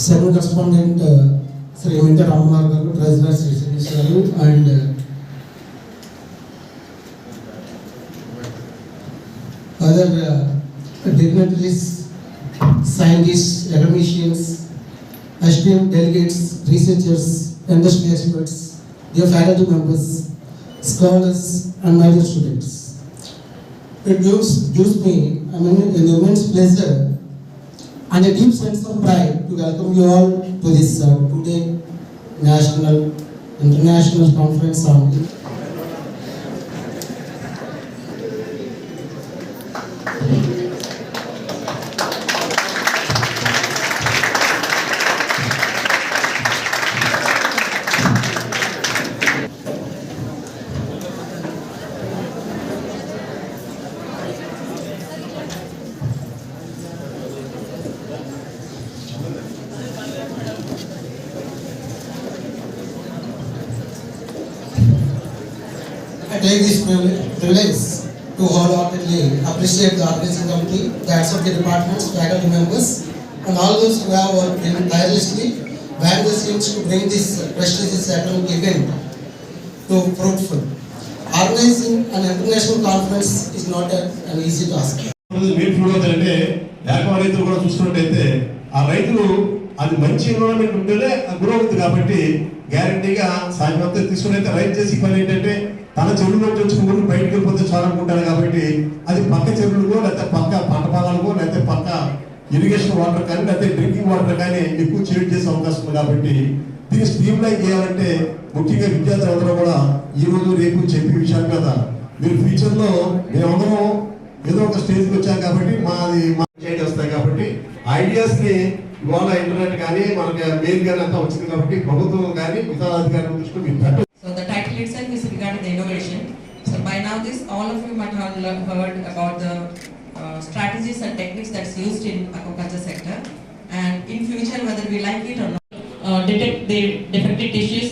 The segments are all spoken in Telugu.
సెకండ్ కరెస్పాండెంట్ శ్రీ వెంకట రామనాథ్ గారు ట్రెజరర్ శ్రీ శ్రీనివాస్ గారు and other dignitaries scientists, academicians, esteemed delegates, researchers, industry experts, dear faculty members, scholars, and my dear students. It gives, gives me I mean, an immense pleasure and a deep sense of pride to welcome you all to this uh, today national, international conference on I take this privilege to wholeheartedly appreciate the organizing committee, the heads of the departments, faculty members, and all those who have worked tirelessly behind the scenes to bring this prestigious academic event to fruitful. Organizing an international conference is not a- an easy task. మీరు ఫీల్ అవుతారంటే ఏకవ రైతులు కూడా చూసుకున్నట్టయితే ఆ రైతులు అది మంచి ఎన్విరాన్మెంట్ ఉంటేనే గ్రో అవుతుంది కాబట్టి గ్యారంటీగా సాయంత్రం అయితే రైతు చేసి పని ఏంటంటే తన చెరువులో తెచ్చుకుని బయటకు వెళ్ళిపోతే చాలా కాబట్టి అది పక్క చెరువులకో లేకపోతే పక్క పంట పొలాలకో లేకపోతే పక్క ఇరిగేషన్ వాటర్ కానీ లేకపోతే డ్రింకింగ్ వాటర్ కానీ ఎక్కువ చేట్ చేసే అవకాశం ఉంది కాబట్టి దీన్ని స్ట్రీమ్ లైన్ చేయాలంటే ముఖ్యంగా విద్యార్థులు అందరూ కూడా ఈ రోజు రేపు చెప్పే విషయాలు కదా. మీరు ఫ్యూచర్లో మేమందరం ఏదో ఒక స్టేజ్కి వచ్చాం కాబట్టి మాది మా చేంజ్ వస్తాయి కాబట్టి ఐడియాస్ని ఇవాళ ఇంటర్నెట్ కానీ మనకి మెయిల్ కానీ అంతా వచ్చింది కాబట్టి ప్రభుత్వం కానీ మిగతా అధికారుల దృష్టిలో మీరు all of you might have heard about the uh, strategies and techniques that's used in aquaculture sector. And in future, whether we like it or not, uh, detect the defective tissues.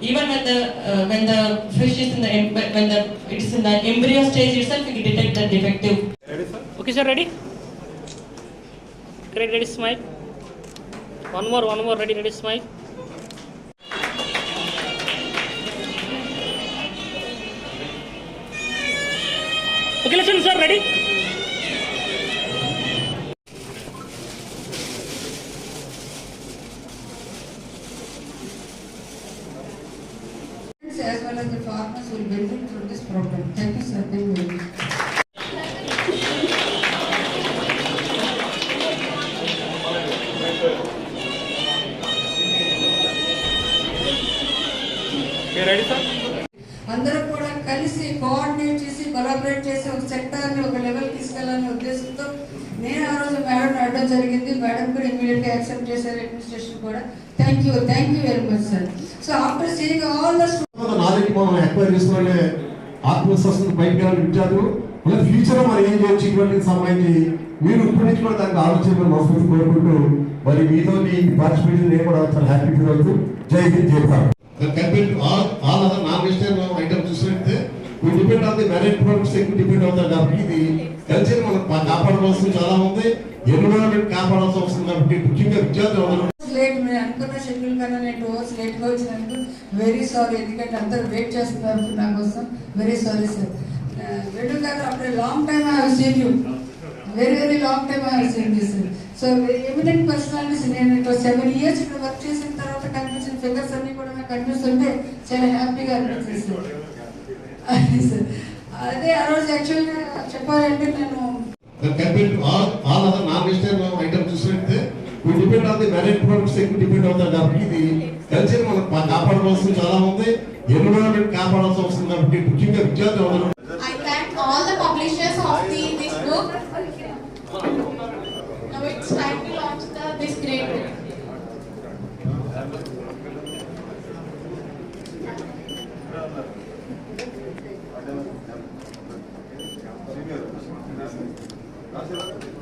Even when the, uh, when the fish is in the, when the, it is in the embryo stage itself, we can detect the defective Ready, sir? Okay, sir, ready? Great, ready, smile. One more, one more, ready, ready, smile. Okay, listen, sir, ready? as well as the farmers will benefit from this program. Thank you, sir. Thank you. Okay, ready, sir? అందరూ కూడా కలిసి కోఆర్డినేట్ చేసి కొలాబరేట్ చేసి ఒక సెక్టార్ని ఒక లెవెల్ తీసుకెళ్ళాలనే ఉద్దేశంతో నేను ఆ రోజు మేడం అడగడం జరిగింది. మేడం కూడా ఇమీడియట్గా యాక్సెప్ట్ చేశారు అడ్మినిస్ట్రేషన్ కూడా. Thank you thank you very much sir so after seeing all the knowledge మనం ఎక్వైర్ చేసుకునే ఆత్మవిశ్వాసం బయటకు వెళ్ళిన విద్యార్థులు. మళ్ళీ ఫ్యూచర్లో మనం ఏం చేయొచ్చు ఇటువంటి సంబంధించి మీరు ఇప్పటి నుంచి కూడా దానికి ఆలోచన మనస్ఫూర్తి కోరుకుంటూ మరి మీతో పార్టిసిపేషన్ నేను కూడా చాలా హ్యాపీ ఫీల్ అవుతూ జై హింద్ జై Bharat. Compare to all all other non vegetarian item చూసినట్టే we depend on the ఎక్కువ డిపెండ్ అవుతాం కాబట్టి ఇది కల్చర్ మనం కాపాడవలసింది చాలా ఉంది. ఎన్విరాన్మెంట్ కాపాడాల్సి వస్తుంది కాబట్టి ముఖ్యంగా విద్యార్థులు లేట్ అనుకున్న షెడ్యూల్ కన్నా నేను టూ అవర్స్ లేట్ వచ్చినందుకు వెరీ సారీ ఎందుకంటే అందరూ వెయిట్ చేస్తున్నారు నా కోసం. వెరీ సారీ సార్ వెడు గారు అప్పుడు long time I seen you very very long time I seen so eminent personalities నేను సెవెన్ ఇయర్స్ ఇక్కడ వర్క్ చేసిన తర్వాత కనిపించిన ఫిగర్స్ అన్ని కూడా కనిపిస్తుంటే చాలా హ్యాపీగా సార్ అది సార్. అదే ఆ రోజు యాక్చువల్గా చెప్పాలంటే నేను compare to all all other non vegetarian item చూసినట్టే we depend on the marine products ఎక్కువ డిపెండ్ అవుతాం కాబట్టి ఇది కల్చర్ మనం పా- కాపాడవలసింది చాలా ఉంది. ఎన్విరాన్మెంట్ కాపాడాల్సి వస్తుంది కాబట్టి ముఖ్యంగా విద్యార్థులు అందరూ. I thank all the publishers of the this book. Now it's time to launch the this great book. 아, 감사합니다.